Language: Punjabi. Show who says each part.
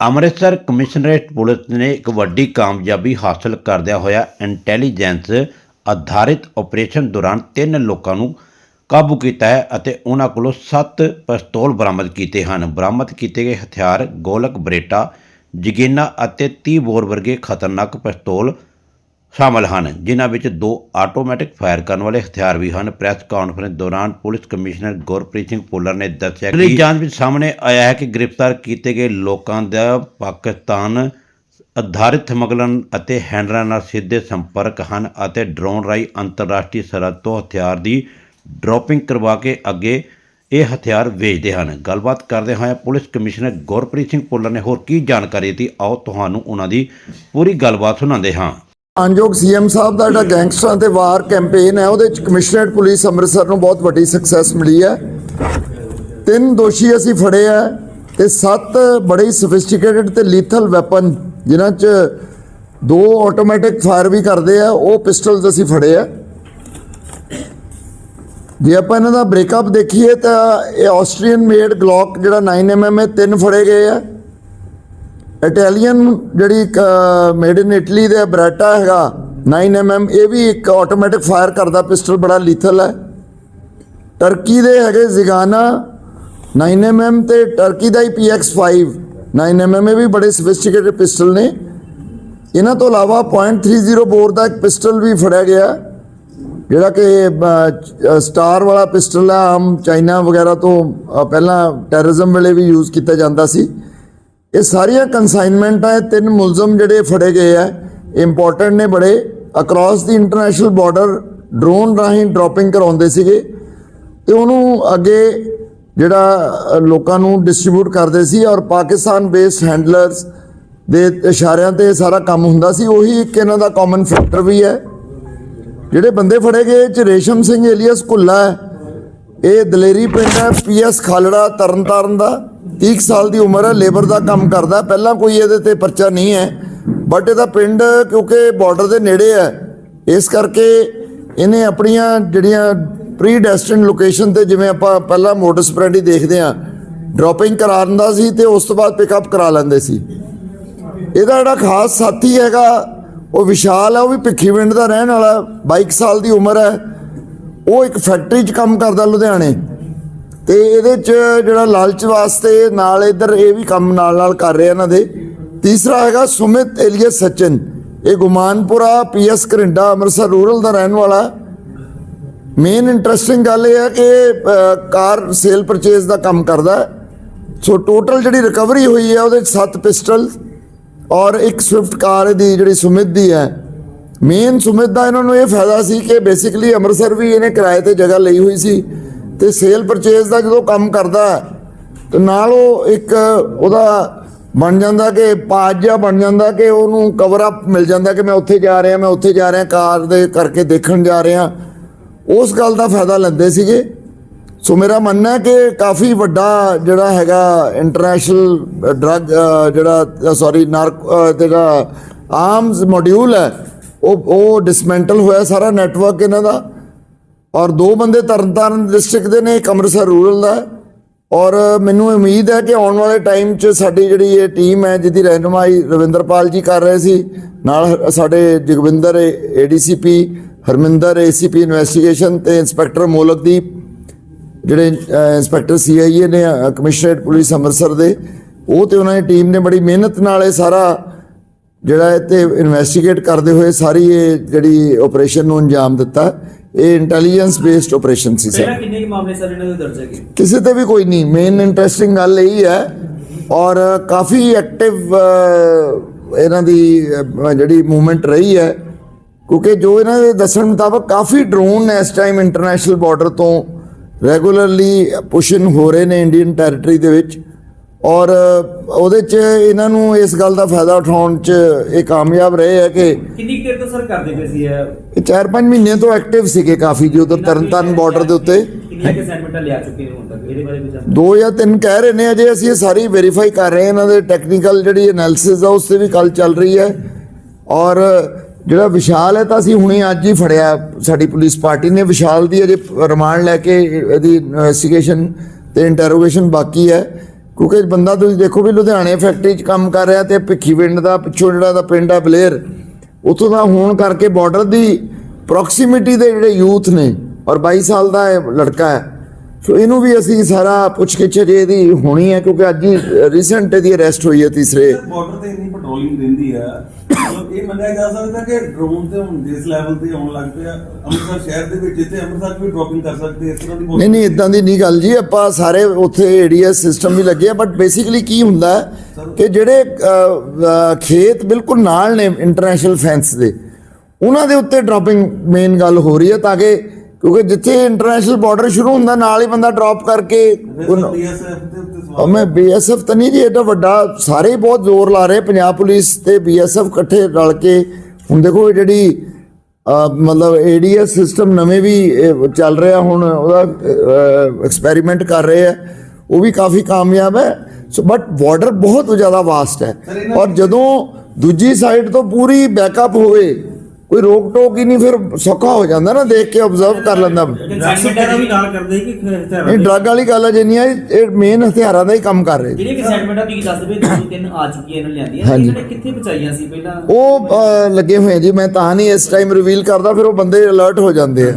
Speaker 1: ਅੰਮ੍ਰਿਤਸਰ ਕਮਿਸ਼ਨਰੇਟ ਪੁਲਿਸ ਨੇ ਇੱਕ ਵੱਡੀ ਕਾਮਯਾਬੀ ਹਾਸਲ ਕਰਦਿਆਂ ਹੋਇਆ ਇੰਟੈਲੀਜੈਂਸ ਆਧਾਰਿਤ ਆਪਰੇਸ਼ਨ ਦੌਰਾਨ ਤਿੰਨ ਲੋਕਾਂ ਨੂੰ ਕਾਬੂ ਕੀਤਾ ਹੈ ਅਤੇ ਉਹਨਾਂ ਕੋਲੋਂ 7 ਪਿਸਤੌਲ ਬਰਾਮਦ ਕੀਤੇ ਹਨ। ਬਰਾਮਦ ਕੀਤੇ ਗਏ ਹਥਿਆਰ, ਗੋਲਕ ਬਰੇਟਾ, ਜਗੀਨਾ ਅਤੇ 30 ਬੋਰ ਵਰਗੇ ਖਤਰਨਾਕ ਪਿਸਤੌਲ ਸ਼ਾਮਲ ਹਨ, ਜਿਨ੍ਹਾਂ ਵਿੱਚ ਦੋ ਆਟੋਮੈਟਿਕ ਫਾਇਰ ਕਰਨ ਵਾਲੇ ਹਥਿਆਰ ਵੀ ਹਨ। ਪ੍ਰੈਸ ਕਾਨਫਰੰਸ ਦੌਰਾਨ ਪੁਲਿਸ ਕਮਿਸ਼ਨਰ ਗੁਰਪ੍ਰੀਤ ਸਿੰਘ ਭੁੱਲਰ ਨੇ ਦੱਸਿਆ ਕਿ ਜਾਂਚ ਵਿੱਚ ਸਾਹਮਣੇ ਆਇਆ ਹੈ ਕਿ ਗ੍ਰਿਫਤਾਰ ਕੀਤੇ ਗਏ ਲੋਕਾਂ ਦਾ ਪਾਕਿਸਤਾਨ ਅਧਾਰਿਤ ਸਮਗਲਨ ਅਤੇ ਹੈਂਡਰਾਂ ਨਾਲ ਸਿੱਧੇ ਸੰਪਰਕ ਹਨ ਅਤੇ ਡਰੋਨ ਰਾਹੀਂ ਅੰਤਰਰਾਸ਼ਟਰੀ ਸਰਹੱਦ ਤੋਂ ਹਥਿਆਰ ਦੀ ਡ੍ਰੌਪਿੰਗ ਕਰਵਾ ਕੇ ਅੱਗੇ ਇਹ ਹਥਿਆਰ ਵੇਚਦੇ ਹਨ। ਗੱਲਬਾਤ ਕਰਦੇ ਹੋਏ ਪੁਲਿਸ ਕਮਿਸ਼ਨਰ ਗੁਰਪ੍ਰੀਤ ਸਿੰਘ ਭੁੱਲਰ ਨੇ ਹੋਰ ਕੀ ਜਾਣਕਾਰੀ ਦਿੱਤੀ? ਆਓ ਤੁਹਾਨੂੰ ਉਹਨਾਂ ਦੀ ਪੂਰੀ ਗੱਲਬਾਤ ਸੁਣਾਉਂਦੇ ਹਾਂ।
Speaker 2: ਮਾਨਯੋਗ ਸੀਐਮ ਸਾਹਿਬ ਦਾ ਜਿਹੜਾ ਗੈਂਗਸਟਰਾਂ ਤੇ ਵਾਰ ਕੈਂਪੇਨ ਹੈ ਉਹਦੇ ਚ ਕਮਿਸ਼ਨਰੇਟ ਪੁਲਿਸ ਅੰਮ੍ਰਿਤਸਰ ਨੂੰ ਬਹੁਤ ਵੱਡੀ ਸਕਸੈਸ ਮਿਲੀ ਹੈ। ਤਿੰਨ ਦੋਸ਼ੀ ਅਸੀਂ ਫੜੇ ਆ ਤੇ ਸੱਤ ਬੜੇ ਸਫਿਸਟੀਕੇਟਡ ਤੇ ਲੀਥਲ ਵੈਪਨ ਜਿਨ੍ਹਾਂ ਚ ਦੋ ਆਟੋਮੈਟਿਕ ਫਾਇਰ ਵੀ ਕਰਦੇ ਆ ਉਹ ਪਿਸਟਲਸ ਅਸੀਂ ਫੜੇ ਆ ਜੇ ਆਪਾਂ ਇਹਨਾਂ ਦਾ ਬ੍ਰੇਕਅਪ ਦੇਖੀਏ ਤਾਂ ਇਹ ਆਸਟਰੀਅਨ ਮੇਡ ਗਲੌਕ ਜਿਹੜਾ 9mm ਹੈ ਤਿੰਨ ਫੜੇ ਗਏ ਆ ਇਟਾਲੀਅਨ ਜਿਹੜੀ ਮੇਡ ਇਨ ਇਟਲੀ ਦੇ ਬਰਾਟਾ ਹੈਗਾ 9mm ਇਹ ਵੀ ਇੱਕ ਆਟੋਮੈਟਿਕ ਫਾਇਰ ਕਰਦਾ ਪਿਸਟਲ ਬੜਾ ਲੀਥਲ ਹੈ। ਟਰਕੀ ਦੇ ਹੈਗੇ ਜ਼ਿਗਾਨਾ 9mm ਤੇ ਟਰਕੀ ਦਾ ਹੀ PX5 9mm ਇਹ ਵੀ ਬੜੇ ਸਫਿਸਟੀਕੇਟਡ ਪਿਸਟਲ ਨੇ। ਇਹਨਾਂ ਤੋਂ ਇਲਾਵਾ .30 ਬੋਰ ਦਾ ਇੱਕ ਪਿਸਟਲ ਵੀ ਫੜਿਆ ਗਿਆ, ਜਿਹੜਾ ਕਿ ਸਟਾਰ ਵਾਲਾ ਪਿਸਟਲ ਹੈ ਆਮ ਚਾਈਨਾ ਵਗੈਰਾ ਤੋਂ ਪਹਿਲਾਂ ਟੈਰਰਿਜ਼ਮ ਵੇਲੇ ਵੀ ਯੂਜ਼ ਕੀਤਾ ਜਾਂਦਾ ਸੀ। ਇਹ ਸਾਰੀਆਂ ਕੰਸਾਈਨਮੈਂਟਾਂ ਇਹ ਤਿੰਨ ਮੁਲਜ਼ਮ ਜਿਹੜੇ ਫੜੇ ਗਏ ਆ। ਇੰਪੋਰਟੈਂਟ ਨੇ ਬੜੇ। ਅਕ੍ਰੋਸ ਦੀ ਇੰਟਰਨੈਸ਼ਨਲ ਬਾਰਡਰ ਡਰੋਨ ਰਾਹੀਂ ਡ੍ਰੌਪਿੰਗ ਕਰਾਉਂਦੇ ਸੀਗੇ। ਤੇ ਉਹਨੂੰ ਅੱਗੇ ਜਿਹੜਾ ਲੋਕਾਂ ਨੂੰ ਡਿਸਟ੍ਰੀਬਿਊਟ ਕਰਦੇ ਸੀ ਔਰ ਪਾਕਿਸਤਾਨ ਬੇਸਡ ਹੈਂਡਲਰਸ ਦੇ ਇਸ਼ਾਰਿਆਂ ਤੇ ਸਾਰਾ ਕੰਮ ਹੁੰਦਾ ਸੀ। ਉਹੀ ਇੱਕ ਇਹਨਾਂ ਦਾ ਕਾਮਨ ਫੈਕਟਰ ਵੀ ਹੈ। ਜਿਹੜੇ ਬੰਦੇ ਫੜੇ ਗਏ ਚ ਰੇਸ਼ਮ ਸਿੰਘ ਏਲੀਅਸ ਕੁੱਲਾ ਹੈ। ਇਹ ਦਲੇਰੀ ਪਿੰਡ ਹੈ ਪੀਐਸ ਖਾਲੜਾ ਤਰਨਤਾਰਨ ਦਾ। 30 ਕੁ ਸਾਲ ਦੀ ਉਮਰ ਹੈ ਲੇਬਰ ਦਾ ਕੰਮ ਕਰਦਾ ਪਹਿਲਾਂ ਕੋਈ ਇਹਦੇ ਤੇ ਪਰਚਾ ਨਹੀਂ ਹੈ ਬਟ ਇਹਦਾ ਪਿੰਡ ਕਿਉਂਕਿ ਬਾਰਡਰ ਦੇ ਨੇੜੇ ਹੈ। ਇਸ ਕਰਕੇ ਇਹਨੇ ਆਪਣੀਆਂ ਜਿਹੜੀਆਂ ਪ੍ਰੀ ਡੈਸਟਿਨ ਲੋਕੇਸ਼ਨ ਤੇ ਜਿਵੇਂ ਆਪਾਂ ਪਹਿਲਾਂ ਮੋਟਰ ਸਪਰੈਂਡੀ ਦੇਖਦੇ ਆ ਡ੍ਰੌਪਿੰਗ ਕਰਾ ਦਿੰਦਾ ਸੀ ਤੇ ਉਸ ਤੋਂ ਬਾਅਦ ਪਿਕਅਪ ਕਰਾ ਲੈਂਦੇ ਸੀ। ਇਹਦਾ ਜਿਹੜਾ ਖਾਸ ਸਾਥੀ ਹੈਗਾ, ਉਹ ਵਿਸ਼ਾਲ ਹੈ, ਉਹ ਵੀ ਭਿੱਖੀਵਿੰਡ ਦਾ ਰਹਿਣ ਵਾਲਾ 22 ਸਾਲ ਦੀ ਉਮਰ ਹੈ। ਉਹ ਇੱਕ ਫੈਕਟਰੀ 'ਚ ਕੰਮ ਕਰਦਾ ਲੁਧਿਆਣੇ। ਤੇ ਇਹਦੇ 'ਚ ਜਿਹੜਾ ਲਾਲਚ ਵਾਸਤੇ ਨਾਲ ਇੱਧਰ ਇਹ ਵੀ ਕੰਮ ਨਾਲ ਨਾਲ ਕਰ ਰਿਹਾ ਇਹਨਾਂ ਦੇ। ਤੀਸਰਾ ਹੈਗਾ ਸੁਮਿਤ ਏਲੀਅਸ ਸਚਨ। ਇਹ ਗੁਮਾਨਪੁਰਾ ਪੀਐਸ ਕਰਿੰਡਾ ਅੰਮ੍ਰਿਤਸਰ ਰੂਰਲ ਦਾ ਰਹਿਣ ਵਾਲਾ। ਮੇਨ ਇੰਟਰਸਟਿੰਗ ਗੱਲ ਇਹ ਹੈ ਕਿ ਕਾਰ ਸੇਲ ਪਰਚੇਸ ਦਾ ਕੰਮ ਕਰਦਾ। ਸੋ ਟੋਟਲ ਜਿਹੜੀ ਰਿਕਵਰੀ ਹੋਈ ਹੈ ਉਹਦੇ 'ਚ 7 ਪਿਸਟਲ ਔਰ ਇੱਕ ਸਵਿਫਟ ਕਾਰ ਦੀ ਜਿਹੜੀ ਸੁਮਿਤ ਦੀ ਹੈ। ਮੇਨ ਸੁਮਿਤ ਦਾ ਇਹਨਾਂ ਨੂੰ ਇਹ ਫਾਇਦਾ ਸੀ ਕਿ ਬੇਸਿਕਲੀ ਅੰਮ੍ਰਿਤਸਰ ਵੀ ਇਹਨੇ ਕਿਰਾਏ ਤੇ ਜਗ੍ਹਾ ਲਈ ਹੋਈ ਸੀ। ਤੇ ਸੇਲ ਪਰਚੇਸ ਦਾ ਜਦੋਂ ਕੰਮ ਕਰਦਾ ਹੈ, ਤੇ ਨਾਲ ਉਹ ਇੱਕ ਉਹਦਾ ਬਣ ਜਾਂਦਾ ਕਿ ਪਾਜਾ ਬਣ ਜਾਂਦਾ ਕਿ ਉਹਨੂੰ ਕਵਰ ਅਪ ਮਿਲ ਜਾਂਦਾ ਕਿ ਮੈਂ ਉੱਥੇ ਜਾ ਰਿਹਾ ਮੈਂ ਉੱਥੇ ਜਾ ਰਿਹਾ ਕਾਰ ਦੇ ਕਰਕੇ ਦੇਖਣ ਜਾ ਰਿਹਾ। ਉਸ ਗੱਲ ਦਾ ਫਾਇਦਾ ਲੈਂਦੇ ਸੀਗੇ। ਸੋ ਮੇਰਾ ਮੰਨਣਾ ਹੈ ਕਿ ਕਾਫੀ ਵੱਡਾ ਜਿਹੜਾ ਹੈਗਾ ਇੰਟਰਨੈਸ਼ਨਲ ਡਰੱਗ ਜਿਹੜਾ ਸੌਰੀ ਨਾਰਕ ਜਿਹੜਾ ਆਰਮਸ ਮੋਡਿਊਲ ਹੈ ਉਹ ਉਹ ਡਿਸਮੈਂਟਲ ਹੋਇਆ ਸਾਰਾ ਨੈਟਵਰਕ ਇਹਨਾਂ ਦਾ। ਔਰ ਦੋ ਬੰਦੇ ਤਰਨਤਾਰਨ ਡਿਸਟ੍ਰਿਕਟ ਦੇ ਨੇ ਇੱਕ ਅੰਮ੍ਰਿਤਸਰ ਰੂਰਲ ਦਾ ਔਰ ਮੈਨੂੰ ਉਮੀਦ ਹੈ ਕਿ ਆਉਣ ਵਾਲੇ ਟਾਈਮ 'ਚ ਸਾਡੀ ਜਿਹੜੀ ਇਹ ਟੀਮ ਹੈ ਜਿਹਦੀ ਰਹਿਨੁਮਾਈ ਰਵਿੰਦਰਪਾਲ ਜੀ ਕਰ ਰਹੇ ਸੀ ਨਾਲ ਸਾਡੇ Jagwinder ADCP Harminder ACP investigation ਤੇ ਇੰਸਪੈਕਟਰ ਮੋਲਕਦੀਪ ਜਿਹੜੇ ਅਹ, ਇੰਸਪੈਕਟਰ ਸੀਆਈਏ ਨੇ ਕਮਿਸ਼ਨਰੇਟ ਪੁਲਿਸ ਅੰਮ੍ਰਿਤਸਰ ਦੇ ਉਹ ਤੇ ਉਹਨਾਂ ਦੀ ਟੀਮ ਨੇ ਬੜੀ ਮਿਹਨਤ ਨਾਲ ਇਹ ਸਾਰਾ ਜਿਹੜਾ ਇਹ ਤੇ ਇਨਵੈਸਟੀਗੇਟ ਕਰਦੇ ਹੋਏ ਸਾਰੀ ਇਹ ਜਿਹੜੀ ਆਪਰੇਸ਼ਨ ਨੂੰ ਅੰਜਾਮ ਦਿੱਤਾ। ਇਹ ਇੰਟੈਲੀਜੈਂਸ ਬੇਸਡ ਆਪਰੇਸ਼ਨ ਸੀ ਸਰ
Speaker 3: ਕਿੰਨੇ ਕੁ ਮਾਮਲੇ ਸਰ ਇਹਨਾਂ ਦੇ ਦਰਜ ਹੈਗੇ?
Speaker 2: ਕਿਸੇ ਤੇ ਵੀ ਕੋਈ ਨਹੀਂ। ਮੇਨ ਇੰਟਰਸਟਿੰਗ ਗੱਲ ਇਹੀ ਹੈ ਔਰ ਕਾਫੀ ਐਕਟਿਵ ਇਹਨਾਂ ਦੀ ਜਿਹੜੀ ਮੂਵਮੈਂਟ ਰਹੀ ਹੈ। ਕਿਉਂਕਿ ਜੋ ਇਹਨਾਂ ਦੇ ਦੱਸਣ ਮੁਤਾਬਕ ਕਾਫੀ ਡਰੋਨ ਇਸ ਟਾਈਮ ਇੰਟਰਨੈਸ਼ਨਲ ਬਾਰਡਰ ਤੋਂ ਰੈਗੂਲਰਲੀ ਪੁਸ਼ਨ ਹੋ ਰਹੇ ਨੇ ਇੰਡੀਅਨ ਟੈਰੀਟਰੀ ਦੇ ਵਿੱਚ। ਔਰ ਉਹਦੇ 'ਚ ਇਹਨਾਂ ਨੂੰ ਇਸ ਗੱਲ ਦਾ ਫਾਇਦਾ ਉਠਾਉਣ 'ਚ ਇਹ ਕਾਮਯਾਬ ਰਹੇ ਹੈ ਕਿ
Speaker 3: ਕਿੰਨੀ ਦੇਰ ਤੋਂ ਸਰ ਕਰਦੇ ਪਏ ਸੀ ਇਹ?
Speaker 2: ਇਹ 4-5 ਮਹੀਨੇ ਤੋਂ ਐਕਟਿਵ ਸੀਗੇ ਕਾਫੀ ਜੋ ਉਧਰ ਤਰਨਤਾਰਨ ਬਾਰਡਰ ਦੇ ਉੱਤੇ।
Speaker 3: ਕਿੰਨੀਆਂ ਕਿ ਅਸਾਈਨਮੈਂਟਾਂ ਲਿਆ ਚੁੱਕੇ ਨੇ ਹੁਣ ਤੱਕ? ਇਹਦੇ ਬਾਰੇ ਕੁਝ
Speaker 2: ਦੋ ਜਾਂ ਤਿੰਨ ਕਹਿ ਰਹੇ ਨੇ ਅਜੇ ਅਸੀਂ ਇਹ ਸਾਰੀ ਵੈਰੀਫਾਈ ਕਰ ਰਹੇ ਹਾਂ ਇਹਨਾਂ ਦੇ ਟੈਕਨੀਕਲ ਜਿਹੜੀ ਐਨਾਲਿਸਿਸ ਆ ਉਸ ਤੇ ਵੀ ਕੱਲ ਚੱਲ ਰਹੀ ਹੈ। ਔਰ ਜਿਹੜਾ ਵਿਸ਼ਾਲ ਹੈ ਤਾਂ ਅਸੀਂ ਹੁਣੇ ਅੱਜ ਹੀ ਫੜਿਆ। ਸਾਡੀ ਪੁਲਿਸ ਪਾਰਟੀ ਨੇ ਵਿਸ਼ਾਲ ਦੀ ਅਜੇ ਰਿਮਾਂਡ ਲੈ ਕੇ ਇਹਦੀ ਇਨਵੈਸਟੀਗੇਸ਼ਨ ਤੇ ਇੰਟਰੋਗੇਸ਼ਨ ਬਾਕੀ ਹੈ। ਕਿਉਂਕਿ ਬੰਦਾ ਤੁਸੀਂ ਦੇਖੋ ਵੀ ਲੁਧਿਆਣੇ ਫੈਕਟਰੀ 'ਚ ਕੰਮ ਕਰ ਰਿਹਾ ਤੇ ਭਿੱਖੀਵਿੰਡ ਦਾ, ਪਿੱਛੋਂ ਜਿਹੜਾ ਦਾ ਪਿੰਡ ਆ ਬਲੇਰ ਉੱਥੋਂ ਦਾ ਹੋਣ ਕਰਕੇ ਬਾਰਡਰ ਦੀ ਪ੍ਰੋਕਸੀਮਿਟੀ ਦੇ ਜਿਹੜੇ ਯੂਥ ਨੇ ਔਰ 22 ਸਾਲ ਦਾ ਲੜਕਾ ਹੈ ਸੋ ਇਹਨੂੰ ਵੀ ਅਸੀਂ ਸਾਰਾ ਪੁੱਛ ਗਿੱਛ ਜੇ ਇਹਦੀ ਹੋਣੀ ਹੈ ਕਿਉਂਕਿ ਅੱਜ ਹੀ ਰੀਸੈਂਟ ਇਹਦੀ ਅਰੈਸਟ ਹੋਈ ਹੈ ਤੀਸਰੇ।
Speaker 4: ਬਾਰਡਰ ਤੇ ਇੰਨੀ ਪੈਟਰੋਲਿੰਗ ਰਹਿੰਦੀ ਆ। ਮਤਲਬ ਇਹ ਮੰਨਿਆ ਜਾ ਸਕਦਾ ਕਿ ਡਰੋਨ ਤੇ ਹੁਣ ਜਿਸ ਲੈਵਲ ਤੇ ਆਉਣ ਲੱਗ ਪਿਆ ਅੰਮ੍ਰਿਤਸਰ ਸ਼ਹਿਰ ਦੇ ਵਿੱਚ ਇੱਥੇ ਅੰਮ੍ਰਿਤਸਰ 'ਚ ਵੀ ਡ੍ਰੌਪਿੰਗ ਕਰ ਸਕਦੇ ਇਸ ਤਰ੍ਹਾਂ ਦੀ
Speaker 2: ਨਹੀਂ ਨਹੀਂ ਇਦਾਂ ਦੀ ਨਹੀਂ ਗੱਲ ਜੀ ਆਪਾਂ ਸਾਰੇ ਉੱਥੇ ਏਡੀਐਸ ਸਿਸਟਮ ਵੀ ਲੱਗੇ ਆ ਬਟ ਬੇਸਿਕਲੀ ਕੀ ਹੁੰਦਾ ਹੈ ਕਿ ਜਿਹੜੇ ਖੇਤ ਬਿਲਕੁਲ ਨਾਲ ਨੇ ਇੰਟਰਨੈਸ਼ਨਲ ਫੈਂਸ ਦੇ ਉਹਨਾਂ ਦੇ ਉੱਤੇ ਡ੍ਰੌਪਿੰਗ ਮੇਨ ਗੱਲ ਹੋ ਰਹੀ ਹੈ ਤਾਂ ਕਿ ਕਿਉਂਕਿ ਜਿੱਥੇ ਇੰਟਰਨੈਸ਼ਨਲ ਬਾਰਡਰ ਸ਼ੁਰੂ ਹੁੰਦਾ ਨਾਲ ਹੀ ਬੰਦਾ ਡ੍ਰੌਪ ਕਰਕੇ ਮੈਂ ਬੀਐਸਐਫ ਤਾਂ ਨਹੀਂ ਜੀ ਏਡਾ ਵੱਡਾ ਸਾਰੇ ਬਹੁਤ ਜ਼ੋਰ ਲਾ ਰਹੇ ਪੰਜਾਬ ਪੁਲਿਸ ਤੇ ਬੀਐਸਐਫ ਇਕੱਠੇ ਰਲ ਕੇ। ਹੁਣ ਦੇਖੋ ਇਹ ਜਿਹੜੀ ਮਤਲਬ ਏਡੀਐਸ ਸਿਸਟਮ ਨਵੇਂ ਵੀ ਇਹ ਚੱਲ ਰਿਹਾ ਹੁਣ ਉਹਦਾ ਐਕਸਪੈਰੀਮੈਂਟ ਕਰ ਰਹੇ ਆ ਉਹ ਵੀ ਕਾਫੀ ਕਾਮਯਾਬ ਹੈ। ਸੋ ਬਟ ਬਾਰਡਰ ਬਹੁਤ ਜ਼ਿਆਦਾ ਵਾਸਟ ਹੈ। ਔਰ ਜਦੋਂ ਦੂਜੀ ਸਾਈਡ ਤੋਂ ਪੂਰੀ ਬੈਕਅਪ ਹੋਵੇ ਕੋਈ ਰੋਕ ਟੋਕ ਹੀ ਨਹੀਂ ਫਿਰ ਸੌਖਾ ਹੋ ਜਾਂਦਾ ਨਾ ਦੇਖ ਕੇ ਆਬਜ਼ਰਵ ਕਰ ਲੈਂਦਾ।
Speaker 3: ਕਨਸਾਈਨਮੈਂਟ ਦਾ ਵੀ ਨਾਲ ਕਰਦੇ ਕਿ ਹਥਿਆਰਾਂ
Speaker 2: ਇਹ ਡਰੱਗ ਵਾਲੀ ਗੱਲ ਅਜੇ ਨਹੀਂ ਆਈ ਇਹ ਮੇਨ ਹਥਿਆਰਾਂ ਦਾ ਹੀ ਕੰਮ ਕਰ ਰਹੇ
Speaker 3: ਜਿਹੜੀਆਂ ਕਨਸਾਈਨਮੈਂਟਾਂ ਤੁਸੀਂ ਦੱਸਦੇ ਪਏ ਦੋ ਤਿੰਨ ਆ ਚੁੱਕੀਆਂ ਇਹਨਾਂ ਲਿਆਂਦੀਆਂ। ਇਹਨਾਂ ਨੇ ਕਿੱਥੇ ਪਹੁੰਚਾਈਆਂ ਸੀ ਪਹਿਲਾਂ?
Speaker 2: ਉਹ ਲੱਗੇ ਹੋਏ ਜੀ ਮੈਂ ਤਾਂ ਨਹੀਂ ਇਸ ਟਾਈਮ ਰਿਵੀਲ ਕਰਦਾ ਫਿਰ ਉਹ ਬੰਦੇ ਅਲਰਟ ਹੋ ਜਾਂਦੇ ਆ।